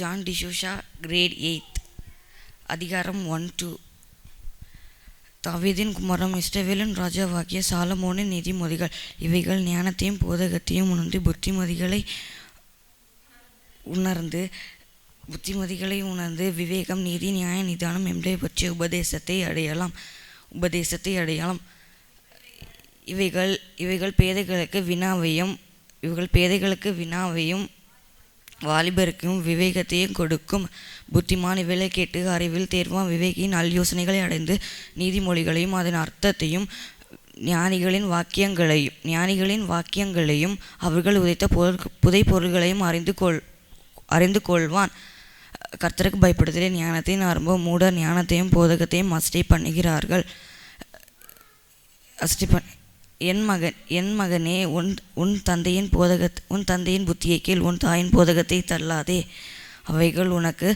John டிஷோஷா grade eight அதிகாரம் one two தாவீதின் குமரம் இஸ்ரவேலின் ராஜாவாகிய சாலமோனின் நீதிமொழிகள் இவைகள் ஞானத்தையும் போதகத்தையும் உணர்ந்து புத்திமதிகளை உணர்ந்து புத்திமதிகளை உணர்ந்து விவேகம் நீதி நியாய நிதானம் என்பதை பற்றிய உபதேசத்தை அடையலாம். உபதேசத்தை அடையலாம். இவைகள் இவைகள் பேதைகளுக்கு வினாவையும் இவைகள் பேதைகளுக்கு வினாவையும் வாலிபருக்கும் விவேகத்தையும் கொடுக்கும். புத்திமான் இவைகளை கேட்டு அறிவில் தேர்வாம். விவேகியின் நல்யோசனைகளை அடைந்து நீதிமொழிகளையும் அதன் அர்த்தத்தையும் ஞானிகளின் வாக்கியங்களையும் ஞானிகளின் வாக்கியங்களையும் அவர்கள் உதைத்த பொருள் புதை பொருள்களையும் அறிந்து கொள் அறிந்து கொள்வான். கர்த்தருக்கு பயப்படுதலே ஞானத்தின் ஆரம்பம். மூட ஞானத்தையும் போதகத்தையும் அஸ்டை பண்ணுகிறார்கள். அஸ்டை பண் என் மகன் என் மகனே உன் உன் தந்தையின் போதக உன் தந்தையின் புத்தியை கீழ் உன் தாயின் போதகத்தை தள்ளாதே. அவைகள் உனக்கு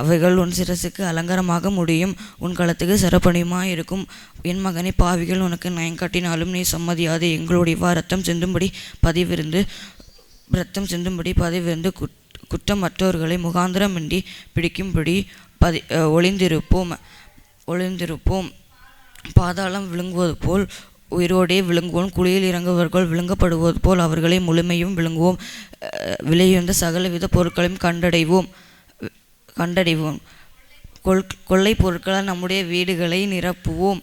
அவைகள் உன் சிரசுக்கு அலங்காரமாக முடியும். உன் களத்துக்கு சிறப்பணியுமாய் இருக்கும் என் மகனை பாவிகள் உனக்கு நயங்காட்டினாலும் நீ சம்மதியாது. எங்களுடைய ரத்தம் சிந்தும்படி பதிவிருந்து ரத்தம் சிந்தும்படி பதிவிருந்து குட் குற்றமற்றவர்களை முகாந்திரமின்றி பிடிக்கும்படி பதி ஒளிந்திருப்போம் ஒளிந்திருப்போம். பாதாளம் விழுங்குவது போல் உயிரோடே விழுங்குவோம். குழியில் இறங்குவர்கள் விழுங்கப்படுவது போல் அவர்களை முழுமையும் விழுங்குவோம். விலையுந்த சகலவித பொருட்களையும் கண்டடைவோம். கண்டடைவோம். கொள் கொள்ளை பொருட்களால் நம்முடைய வீடுகளை நிரப்புவோம்.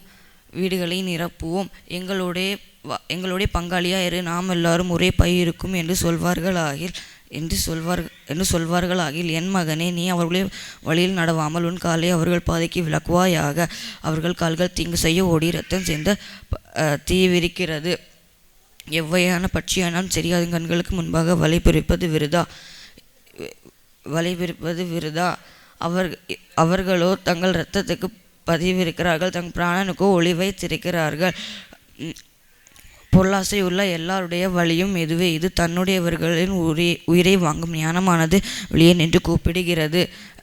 வீடுகளை நிரப்புவோம். எங்களுடைய எங்களுடைய பங்காளியாக இரு. நாம் எல்லாரும் ஒரே பை இருக்கும் என்று சொல்வார்களாகில் என்று சொல்வார் என்று சொல்வார்கள் ஆகில் என் மகனே நீ அவர்களே வழியில் நடவாமல் உன் காலை அவர்கள் பாதைக்கு விளக்குவாயாக. அவர்கள் கால்கள் தீங்கு செய்ய ஓடி ரத்தம் சேர்ந்த தீவிரிக்கிறது எவ்வையான பட்சியானால் சரி கண்களுக்கு முன்பாக வலை பிரிப்பது விருதா? வலை பிரிப்பது விருதா? அவர் அவர்களோ தங்கள் இரத்தத்துக்கு பதிவிருக்கிறார்கள் தங்கள் பிராணனுக்கோ ஒளிவை திரிக்கிறார்கள் பொருளாசை உள்ள எல்லாருடைய வழியும் எதுவே. இது தன்னுடையவர்களின் உரி உயிரை வாங்கும் ஞானமானது. வெளியே நின்று கூப்பிடுகிறது.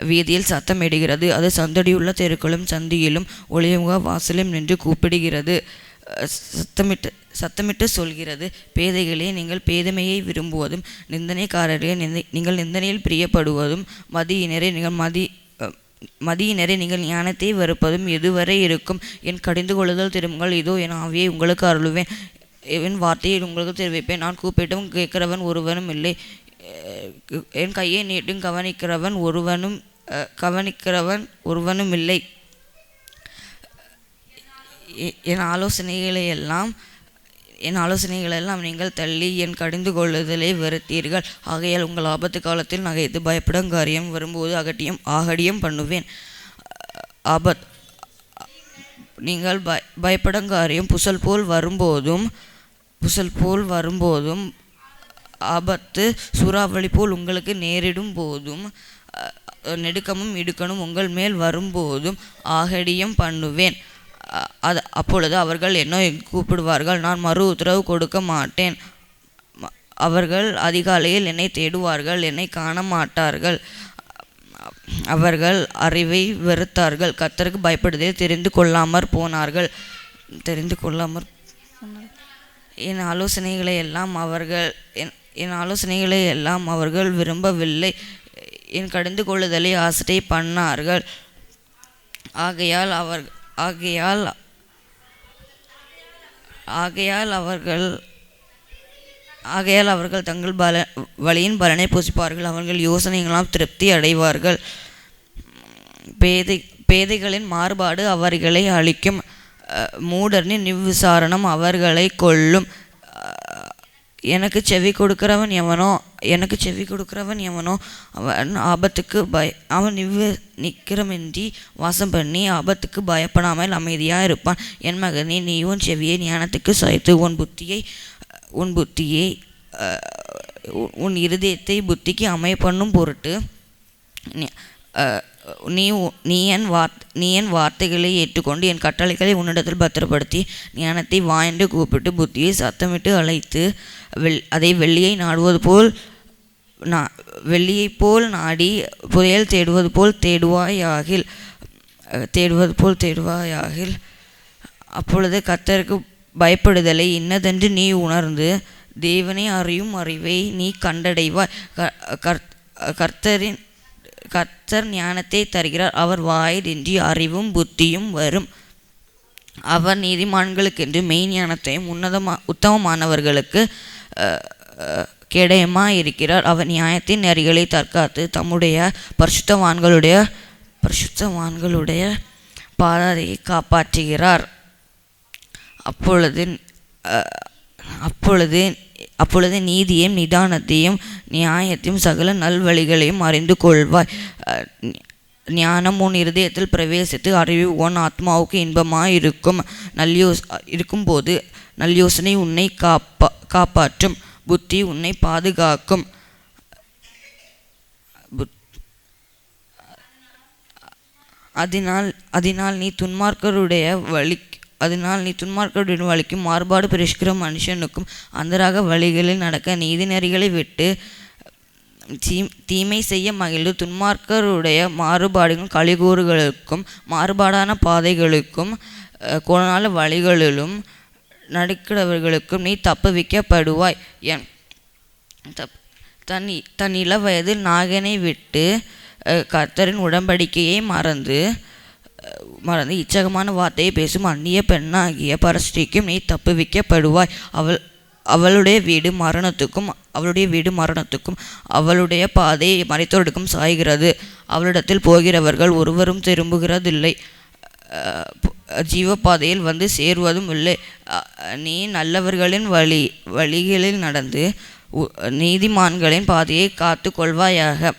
வீதியில் சத்தமிடுகிறது. அது சந்தடியுள்ள தெருக்களும் சந்தியிலும் ஒளியுக வாசலும் நின்று கூப்பிடுகிறது. சத்தமிட்டு சத்தமிட்டு சொல்கிறது. பேதைகளே நீங்கள் பேதமையை விரும்புவதும் நிந்தனைக்காரரே நிந்தை நீங்கள் நிந்தனையில் பிரியப்படுவதும் மதியினரே நீங்கள் மதி மதியினரை நீங்கள் ஞானத்தை வெறுப்பதும் எதுவரை இருக்கும்? என் கடிந்து கொள்ளுதல் திரும்புங்கள். இதோ என் ஆவியை உங்களுக்கு அருளுவேன். என் வார்த்தையை உங்களுக்கு தெரிவிப்பேன். நான் கூப்பிட்டும் கேட்கிறவன் ஒருவனும் இல்லை. என் கையை நீட்டும் கவனிக்கிறவன் ஒருவனும் கவனிக்கிறவன் ஒருவனும் இல்லை. என் ஆலோசனைகளை எல்லாம் என் ஆலோசனைகள் எல்லாம் நீங்கள் தள்ளி என் கடிந்து கொள்ளுதலை வெறுத்தீர்கள். ஆகையால் உங்கள் ஆபத்து காலத்தில் நகைத்து பயப்படும் காரியம் வரும்போது அகட்டியும் ஆகடியும் பண்ணுவேன். ஆபத் நீங்கள் பய பயப்படும் காரியம் புசல் போல் வரும்போதும் புசல் போல் வரும்போதும் ஆபத்து சூறாவளி போல் உங்களுக்கு நேரிடும் போதும் நெடுக்கமும் இடுக்கணும் உங்கள் மேல் வரும்போதும் ஆகடியம் பண்ணுவேன். அது அப்பொழுது அவர்கள் என்ன கூப்பிடுவார்கள் நான் மறு உத்தரவு கொடுக்க மாட்டேன். அவர்கள் அதிகாலையில் என்னை தேடுவார்கள் என்னை காண மாட்டார்கள் அவர்கள் அறிவை வெறுத்தார்கள் கத்தருக்கு பயப்படுதே தெரிந்து கொள்ளாமற் போனார்கள். தெரிந்து கொள்ளாமற் என் ஆலோசனைகளை எல்லாம் அவர்கள் என் என் ஆலோசனைகளை எல்லாம் அவர்கள் விரும்பவில்லை. என் கடிந்து கொள்ளுதலை ஆசை பண்ணார்கள். ஆகையால் அவர் ஆகையால் ஆகையால் அவர்கள் ஆகையால் அவர்கள் தங்கள் பல வழியின் பலனை பூசிப்பார்கள். அவர்கள் யோசனைகளாம் திருப்தி அடைவார்கள். பேதை பேதைகளின் மாறுபாடு அவர்களை அளிக்கும் மூடர்னின் நிவ்விசாரணம் அவர்களை கொல்லும். எனக்கு செவி கொடுக்கிறவன் எவனோ எனக்கு செவி கொடுக்கிறவன் எவனோ அவன் ஆபத்துக்கு பய அவன் இவ்வு நிற்கிறமின்றி வாசம் பண்ணி ஆபத்துக்கு பயப்படாமல் அமைதியாக இருப்பான். என் மகனே நீ உன் செவியை ஞானத்துக்கு சாய்த்து உன் புத்தியை உன் புத்தியை உன் இருதயத்தை புத்திக்கு அமைய பண்ணும் பொருட்டு நீ நீ என் வார்த் நீ என் வார்த்தைகளை ஏற்றுக்கொண்டு என் கட்டளைகளை உன்னிடத்தில் பத்திரப்படுத்தி ஞானத்தை வாய்ந்து கூப்பிட்டு புத்தியை சத்தமிட்டு அழைத்து வெள் அதை வெள்ளியை நாடுவது போல் நா வெள்ளியை போல் நாடி புதையல் தேடுவது போல் தேடுவாயாகில் தேடுவது போல் தேடுவாயாகில் அப்பொழுது கத்தருக்கு பயப்படுதலை இன்னதென்று நீ உணர்ந்து தேவனை அறியும் அறிவை நீ கண்டடைவாய். கர்த்தரின் கர்த்தர் ஞானத்தை தருகிறார். அவர் வாயிலின்றி அறிவும் புத்தியும் வரும். அவர் நீதிமான்களுக்கென்று மெய் ஞானத்தையும் உன்னதமா உத்தமமானவர்களுக்கு அஹ், இருக்கிறார் அவர் நியாயத்தின் நெறிகளை தற்காத்து தம்முடைய பரிசுத்தவான்களுடைய பரிசுத்தவான்களுடைய பாதையை காப்பாற்றுகிறார். அப்பொழுது அப்பொழுது அப்பொழுது நீதியையும் நிதானத்தையும் நியாயத்தையும் சகல நல்வழிகளையும் அறிந்து கொள்வாய். ஞானம் உன் இருதயத்தில் பிரவேசித்து அறிவு உன் ஆத்மாவுக்கு இன்பமாய் இருக்கும். நல்யோஸ் இருக்கும்போது நல்யோசனை உன்னை காப்பா காப்பாற்றும். புத்தி உன்னை பாதுகாக்கும். அதனால் அதனால் நீ துன்மார்க்கருடைய வழி அதனால் நீ துன்மார்க்கருடைய வழிக்கும் மாறுபாடு பிரிஷ்கிற மனுஷனுக்கும் அந்தராக வழிகளில் நடக்க நீதிநெறிகளை விட்டு தீ தீமை செய்ய மகிழ்ந்து துன்மார்க்கருடைய மாறுபாடுகளும் கழிகூறுகளுக்கும் மாறுபாடான பாதைகளுக்கும் கோணால வழிகளிலும் நடுக்கிறவர்களுக்கும் நீ தப்புவிக்கப்படுவாய் என் தப் தன் தன் இள வயதில் நாகனை விட்டு கர்த்தரின் உடன்படிக்கையை மறந்து மறந்து இச்சகமான வார்த்தையை பேசும் அந்நிய பெண்ணாகிய பரஸ்ரீக்கும் நீ தப்புவிக்கப்படுவாய் அவள் அவளுடைய வீடு மரணத்துக்கும் அவளுடைய வீடு மரணத்துக்கும் அவளுடைய பாதை மறைத்தோருக்கும் சாய்கிறது. அவளிடத்தில் போகிறவர்கள் ஒருவரும் திரும்புகிறதில்லை. ஜீவப்பாதையில் வந்து சேருவதும் இல்லை. நீ நல்லவர்களின் வழி வழிகளில் நடந்து நீதிமான்களின் பாதையை காத்து கொள்வாயாக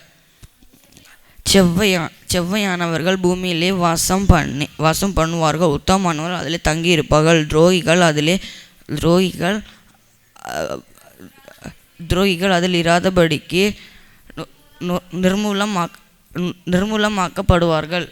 செவ்வையா செவ்வையானவர்கள் பூமியிலே வாசம் பண்ணி வாசம் பண்ணுவார்கள். உத்தமமானவர்கள் அதிலே தங்கியிருப்பார்கள். துரோகிகள் அதிலே துரோகிகள் துரோகிகள் அதில் இராதபடிக்கு நு- நிர்மூலமாக் நிர்மூலமாக்கப்படுவார்கள்.